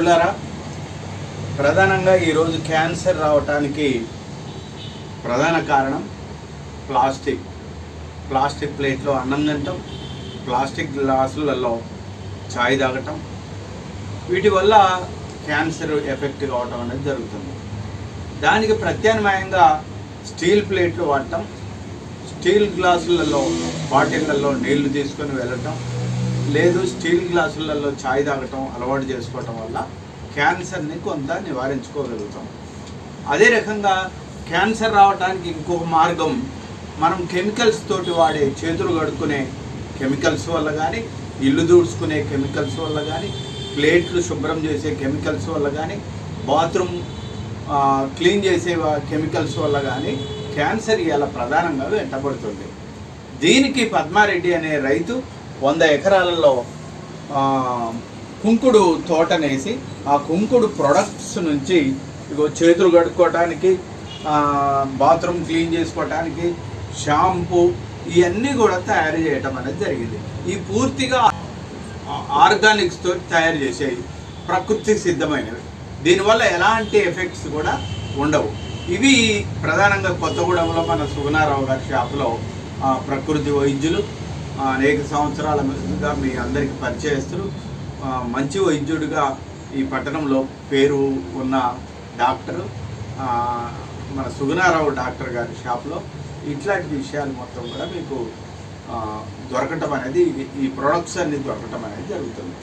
మిత్రులారా ప్రధానంగా ఈరోజు క్యాన్సర్ రావటానికి ప్రధాన కారణం ప్లాస్టిక్. ప్లాస్టిక్ ప్లేట్లో అన్నం తినటం ప్లాస్టిక్ గ్లాసులలో చాయ్ తాగటం. వీటి వల్ల క్యాన్సర్ ఎఫెక్ట్ కావటం అనేది జరుగుతుంది. దానికి ప్రత్యామ్నాయంగా స్టీల్ ప్లేట్లు వాడటం స్టీల్ గ్లాసులలో బాటిళ్ళల్లో నీళ్ళు తీసుకొని వెళ్ళటం లేదు స్టీల్ గ్లాసులలో ఛాయ్ తాగటం అలవాటు చేసుకోవటం వల్ల క్యాన్సర్ని కొంత నివారించుకోగలుగుతాం. అదే రకంగా క్యాన్సర్ రావడానికి ఇంకొక మార్గం మనం కెమికల్స్ తోటి వాడే చేతులు కడుక్కునే కెమికల్స్ వల్ల కానీ ఇల్లు దూడ్చుకునే కెమికల్స్ వల్ల కానీ ప్లేట్లు శుభ్రం చేసే కెమికల్స్ వల్ల కానీ బాత్రూమ్ క్లీన్ చేసే కెమికల్స్ వల్ల కానీ క్యాన్సర్ ఇలా ప్రధానంగా వెంటబడుతుంది. దీనికి పద్మారెడ్డి అనే రైతు వంద ఎకరాలలో కుంకుడు తోటనేసి ఆ కుంకుడు ప్రొడక్ట్స్ నుంచి ఇగో చేతులు కడుక్కోవటానికి బాత్రూమ్ క్లీన్ చేసుకోవటానికి షాంపూ ఇవన్నీ కూడా తయారు చేయటం అనేది జరిగింది. ఈ పూర్తిగా ఆర్గానిక్స్తో తయారు చేసేవి ప్రకృతి సిద్ధమైనవి. దీనివల్ల ఎలాంటి ఎఫెక్ట్స్ కూడా ఉండవు. ఇవి ప్రధానంగా కొత్తగూడెంలో మన సుగుణారావు గారి షాప్లో ప్రకృతి వైద్యులు అనేక సంవత్సరాల ముందుగా మీ అందరికీ పరిచయస్తులు మంచి వైద్యుడిగా ఈ పట్టణంలో పేరు ఉన్న డాక్టరు మన సుగుణారావు డాక్టర్ గారి షాప్లో. ఇట్లాంటి విషయాలు మొత్తం కూడా మీకు దొరకటం అనేది ఈ ప్రొడక్ట్స్ అన్ని దొరకటం అనేది జరుగుతుంది.